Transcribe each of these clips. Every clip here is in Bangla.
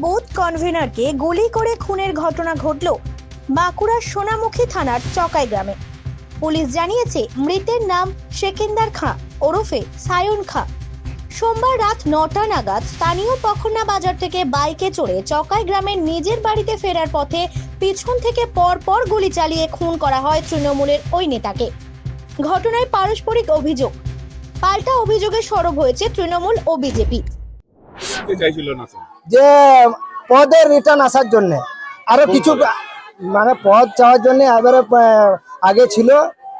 বুথ কনভেনারকে গুলি করে খুনের ঘটনা ঘটল বাঁকুড়ার সোনামুখী থানার চকাই গ্রামে। পুলিশ জানিয়েছে, মৃতের নাম শেকেন্দার খাঁ, ওরফে সায়ন খাঁ। সোমবার রাত নটা নাগাদ স্থানীয় পখন্না বাজার থেকে বাইকে চড়ে চকাই গ্রামের নিজের বাড়িতে ফেরার পথে পিছন থেকে পর পর গুলি চালিয়ে খুন করা হয় তৃণমূলের ওই নেতাকে। ঘটনায় পারস্পরিক অভিযোগ। পাল্টা অভিযোগে সরব হয়েছে তৃণমূল ও বিজেপি। যে পদের রিটার্ন আসার জন্য। আরও কিছু মানে পদ চাওয়ার জন্য এবারে আগে ছিল।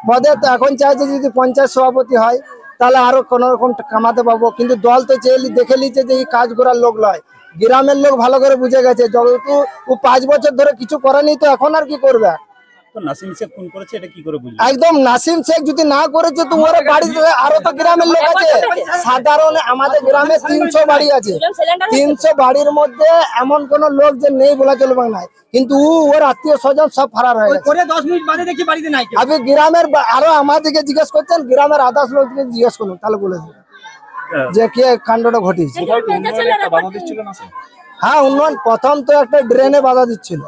পদে তো এখন চাইছে যদি পঞ্চায়েত সভাপতি হয় তাহলে আরও কোন রকম কামাতে পাবো। কিন্তু দল তো চেয়ে দেখে লিছে যে এই কাজ করার লোক নয় গ্রামের লোক ভালো করে বুঝে গেছে। যেহেতু পাঁচ বছর ধরে কিছু করেনি তো এখন আর কি করবে? তো নাসিম শেখ খুন করেছে এটা কি করে বুঝলি? একদম নাসিম শেখ যদি না করেছে তো ওরা বাড়িতে আরও তো গ্রামের লোক আছে। সাধারণ আমাদের গ্রামে তিনশো বাড়ি আছে। তিনশো বাড়ির মধ্যে এমন কোন লোক যে নেই বলা চলবে না। কিন্তু ও ওর আত্মীয় স্বজন সব ফারার হয়ে গেছে। দশ মিনিট বাদে দেখি বাড়িতে নাই আপনি গ্রামের আরও আমাদেরকে জিজ্ঞেস করছেন গ্রামের আদার্স লোককে জিজ্ঞেস করুন তাহলে বলে দেবে। যে কে কাণ্ডটা ঘটিয়েছে। হ্যাঁ উন্নয়ন প্রথম তো একটা ড্রেনে বাধা দিচ্ছিল।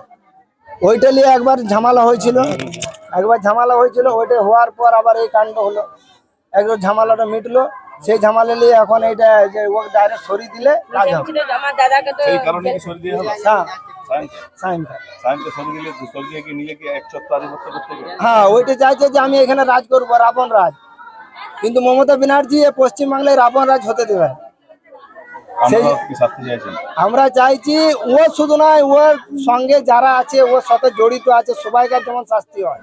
ওইটা নিয়ে একবার ঝামেলা হয়েছিল। একবার ঝামেলা হয়েছিল ওইটা হওয়ার পর আবার এই কাণ্ড হলো। একবার ঝামেলাটা মিটলো সেই ঝামেলা নিয়ে এখন এইটা যে ও ডাইরেক্ট সরিয়ে দিলে কাজ হবে। হ্যাঁ। হ্যাঁ ওইটা চাইছে যে আমি এখানে রাজ করব রাবণ রাজ। কিন্তু মমতা ব্যানার্জি পশ্চিমবাংলায় রাবণ রাজ হতে দেবে না। আপনারা সেই- কি শাস্তি চাইছেন আমরা চাইছি ও শুধু নয় ওর সঙ্গে যারা আছে ওর সাথে জড়িত আছে সবাইকার যেমন শাস্তি হয়।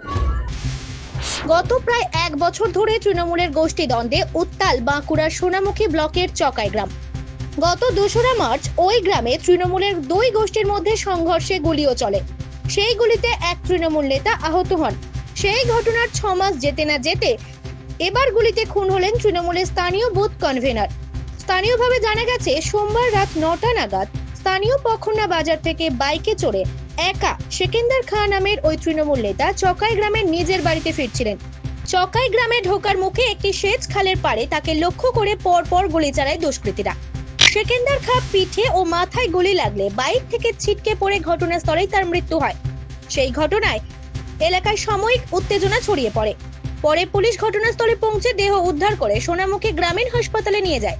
গত প্রায় এক বছর ধরে তৃণমূলের গোষ্ঠী দ্বন্দ্বে উত্তাল বাঁকুড়ার সোনামুখী ব্লকের চকাই গ্রাম। গত দোসরা মার্চ ওই গ্রামে তৃণমূলের দুই গোষ্ঠীর মধ্যে সংঘর্ষে গুলিও চলে। সেই গুলিতে এক তৃণমূল নেতা আহত হন। সেই ঘটনার ছ মাস যেতে না যেতে এবার গুলিতে খুন হলেন তৃণমূলের স্থানীয় বুথ কনভেনর স্থানীয়ভাবে জানা গেছে, সোমবার রাত নটা নাগাদ স্থানীয় পখন্না বাজার থেকে বাইকে চড়ে একা সেকেন্দার খান নামের ওই তৃণমূল নেতা চকাই গ্রামের নিজের বাড়িতে ফিরছিলেন। চকাই গ্রামে ঢোকার মুখে একটি সেচ খালের পাড়ে তাকে লক্ষ্য করে পর পর গুলি চালায় দুষ্কৃতীরা। সেকেন্দার খা পিঠে ও মাথায় গুলি লাগলে বাইক থেকে ছিটকে পড়ে ঘটনাস্থলেই তার মৃত্যু হয়। সেই ঘটনায় এলাকায় সাময়িক উত্তেজনা ছড়িয়ে পড়ে। পরে পুলিশ ঘটনাস্থলে পৌঁছে দেহ উদ্ধার করে সোনামুখী গ্রামীণ হাসপাতালে নিয়ে যায়।